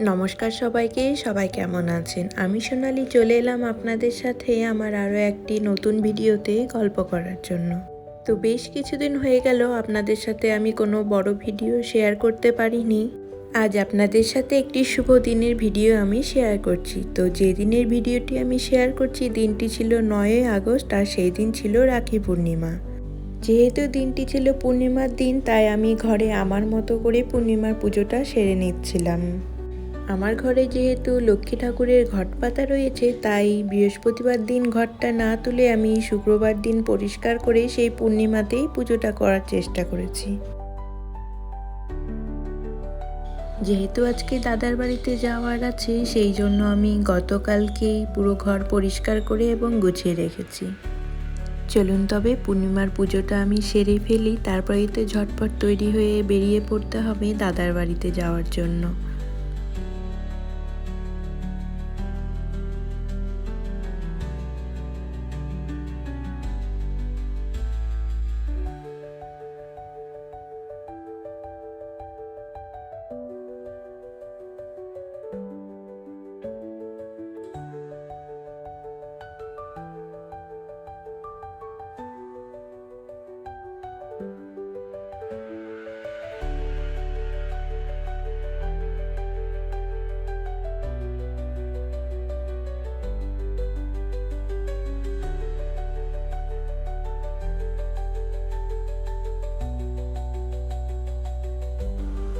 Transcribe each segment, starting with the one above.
নমস্কার সবাইকে, সবাই কেমন আছেন? আমি সোনালি, চলে এলাম আপনাদের সাথে আমার আরও একটি নতুন ভিডিওতে গল্প করার জন্য। তো বেশ কিছুদিন হয়ে গেল, আপনাদের সাথে আমি কোনো বড় ভিডিও শেয়ার করতে পারিনি। আজ আপনাদের সাথে একটি শুভ দিনের ভিডিও আমি শেয়ার করছি। তো যে দিনের ভিডিওটি আমি শেয়ার করছি, দিনটি ছিল নয়ই আগস্ট আর সেই দিন ছিল রাখি পূর্ণিমা। যেহেতু দিনটি ছিল পূর্ণিমার দিন, তাই আমি ঘরে আমার মতো করে পূর্ণিমার পুজোটা সেরে নিচ্ছিলাম। আমার ঘরে যেহেতু লক্ষ্মী ঠাকুরের ঘট পাতা রয়েছে, তাই বৃহস্পতিবার দিন ঘরটা না তুলে আমি শুক্রবার দিন পরিষ্কার করে সেই পূর্ণিমাতেই পুজোটা করার চেষ্টা করেছি। যেহেতু আজকে দাদার বাড়িতে যাওয়ার আছে, সেই জন্য আমি গতকালকেই পুরো ঘর পরিষ্কার করে এবং গুছিয়ে রেখেছি। চলুন তবে পূর্ণিমার পুজোটা আমি সেরে ফেলি, তারপরেই তো ঝটপট তৈরি হয়ে বেরিয়ে পড়তে হবে দাদার বাড়িতে যাওয়ার জন্য।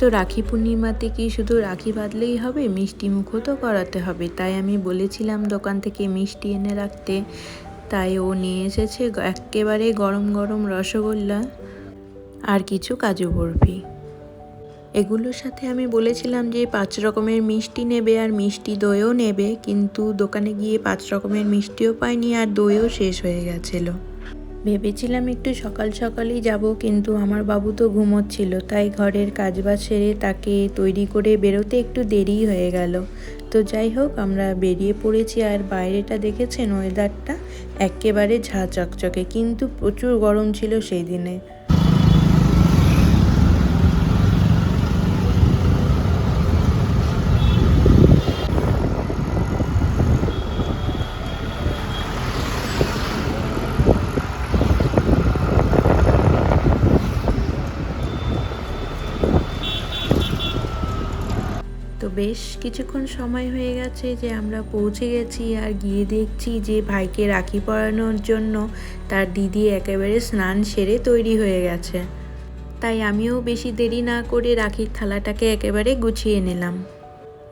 তো রাখি পূর্ণিমাতে কি শুধু রাখি বাঁধলেই হবে? মিষ্টি মুখও তো করাতে হবে। তাই আমি বলেছিলাম দোকান থেকে মিষ্টি এনে রাখতে। তাই ও নিয়ে এসেছে একেবারে গরম গরম রসগোল্লা আর কিছু কাজু বরফি। এগুলোর সাথে আমি বলেছিলাম যে পাঁচ রকমের মিষ্টি নেবে আর মিষ্টি দইও নেবে। কিন্তু দোকানে গিয়ে পাঁচ রকমের মিষ্টিও পাইনি আর দইও শেষ হয়ে গেছিল। ভেবেছিলাম একটু সকাল সকালই যাব, কিন্তু আমার বাবু তো ঘুমোচ্ছিল, তাই ঘরের কাজবাজ সেরে তাকে তৈরি করে বেরোতে একটু দেরি হয়ে গেল। তো যাই হোক, আমরা বেরিয়ে পড়েছি আর বাইরেটা দেখেছেন ওয়েদারটা একেবারে ঝা চকচকে, কিন্তু প্রচুর গরম ছিল সেই দিনে তো বেশ কিছুক্ষণ সময় হয়ে গেছে যে আমরা পৌঁছে গেছি আর গিয়ে দেখছি যে ভাইকে রাখি পরানোর জন্য তার দিদি একেবারে স্নান সেরে তৈরি হয়ে গেছে। তাই আমিও বেশি দেরি না করে রাখির থালাটাকে একেবারে গুছিয়ে নিলাম।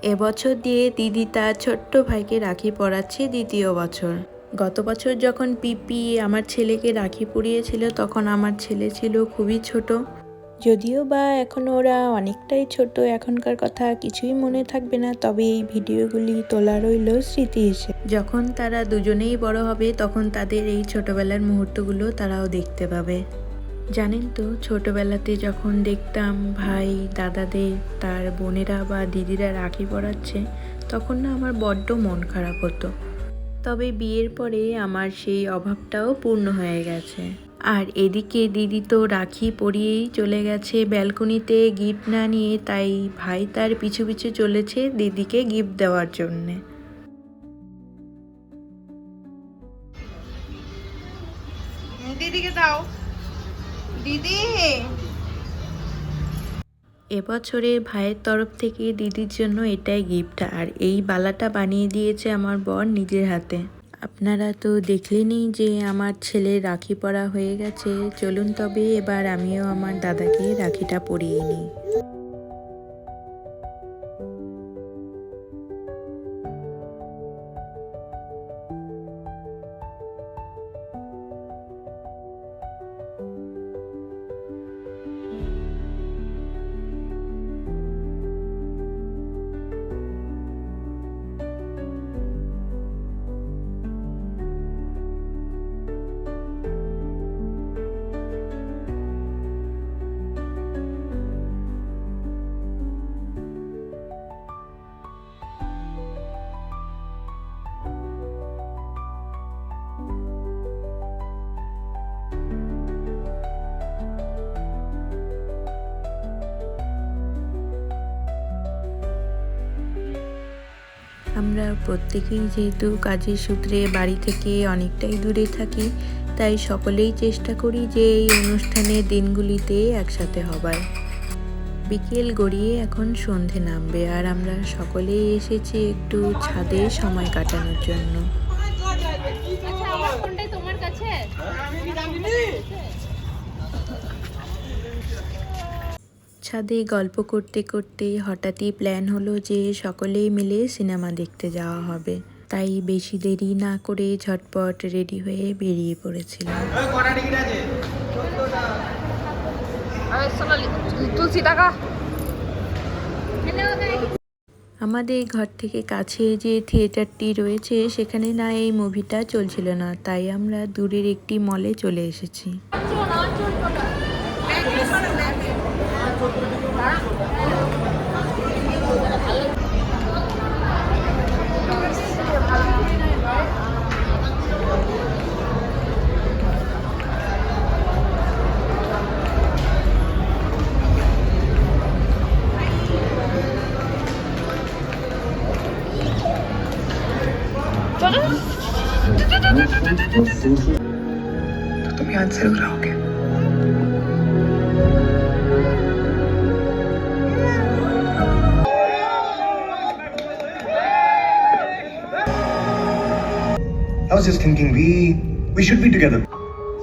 এবছর দিয়ে দিদি তার ছোট্ট ভাইকে রাখি পরাচ্ছে দ্বিতীয় বছর। গত বছর যখন পিপি আমার ছেলেকে রাখি পরিয়েছিল তখন আমার ছেলে ছিল খুবই ছোট। যদিও বা এখন ওরা অনেকটাই ছোট, এখনকার কথা কিছুই মনে থাকবে না, তবে এই ভিডিওগুলি তোলা রইল স্মৃতি হিসেবে যখন তারা দুজনেই বড় হবে, তখন তাদের এই ছোটবেলার মুহূর্তগুলো তারাও দেখতে পাবে। জানেন তো, ছোটবেলাতে যখন দেখতাম ভাই, দাদাদের, তার বোনেরা বা দিদিরা রাখি পড়াচ্ছে, তখন না আমার বড্ড মন খারাপ হতো। তবে বিয়ের পরে আমার সেই অভাবটাও পূর্ণ হয়ে গেছে। আর এদিকে দিদি তো রাখি পরিয়েই চলে গেছে ব্যালকনিতে গিফট না নিয়ে তাই ভাই তার পিছু পিছু চলেছে দিদিকে গিফট দেওয়ার জন্যে। দিদিকে দাও। দিদি! এবছরে ভাইয়ের তরফ থেকে দিদির জন্য এটাই গিফট আর এই বালাটা বানিয়ে দিয়েছে আমার বর নিজের হাতে। আপনারা তো দেখলেনই যে আমার ছেলে রাখি পরা হয়ে গেছে। চলুন তবে এবার আমিও আমার দাদাকে রাখিটা পরিয়ে নিই। আমরা প্রত্যেকেই যেহেতু কাজের সূত্রে বাড়ি থেকে অনেকটাই দূরে থাকি তাই সকলেই চেষ্টা করি যে এই অনুষ্ঠানের দিনগুলিতে একসাথে হবার। বিকেল গড়িয়ে এখন সন্ধে নামবে আর আমরা সকলেই এসেছি একটু ছাদে সময় কাটানোর জন্য। আচ্ছা তোমার কাছে? ছাদে গল্প করতে করতে হঠাৎই প্ল্যান হলো যে সকলেই মিলে সিনেমা দেখতে যাওয়া হবে। তাই বেশি দেরি না করে ঝটপট রেডি হয়ে বেরিয়ে পড়েছিলাম। আমাদের ঘর থেকে কাছে যে থিয়েটারটি রয়েছে সেখানে না এই মুভিটা চলছিল না তাই আমরা দূরের একটি মলে চলে এসেছি। तो तुम याद ज़रूर आओगे I was just thinking we we should be together.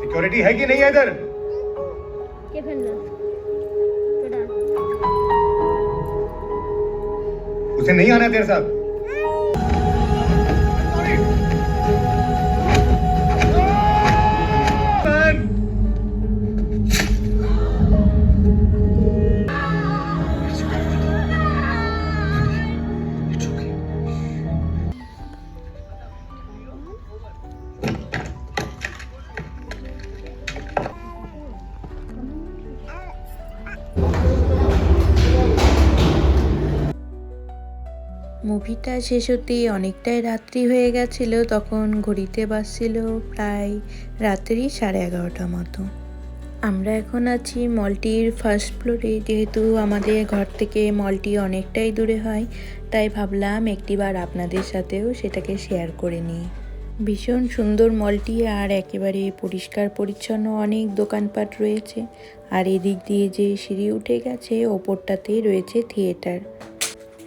Security है कि नहीं है इधर? उसे नहीं आना तेरे साथ মুভিটা শেষ হতে অনেকটাই রাত্রি হয়ে গেছিল, তখন ঘড়িতে বাজছিল প্রায় রাত্রি সাড়ে এগারোটা মতো। আমরা এখন আছি মলটির ফার্স্ট ফ্লোরে যেহেতু আমাদের ঘর থেকে মলটি অনেকটাই দূরে হয়, তাই ভাবলাম একটিবার আপনাদের সাথেও সেটাকে শেয়ার করে নিই। ভীষণ সুন্দর মলটি আর একেবারে পরিষ্কার পরিচ্ছন্ন অনেক দোকানপাট রয়েছে। আর এদিক দিয়ে যে সিঁড়ি উঠে গেছে, ওপরটাতেই রয়েছে থিয়েটার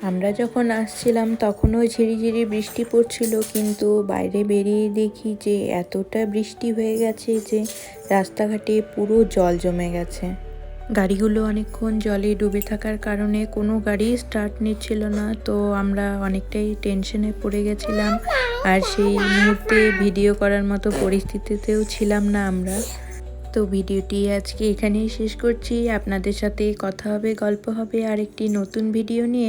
আমরা যখন আসছিলাম তখনও ঝিরিঝিরি বৃষ্টি পড়ছিল, কিন্তু বাইরে বেরিয়ে দেখি যে এতটা বৃষ্টি হয়ে গেছে যে রাস্তাঘাটে পুরো জল জমে গেছে। গাড়িগুলো অনেকক্ষণ জলে ডুবে থাকার কারণে কোনো গাড়ি স্টার্ট নিচ্ছিল না, তো আমরা অনেকটাই টেনশনে পড়ে গেছিলাম। আর সেই মুহূর্তে ভিডিও করার মতো পরিস্থিতিতেও ছিলাম না আমরা। তো ভিডিওটি আজকে এখানেই শেষ করছি। আপনাদের সাথে কথা হবে, গল্প হবে আর একটি নতুন ভিডিও নিয়ে।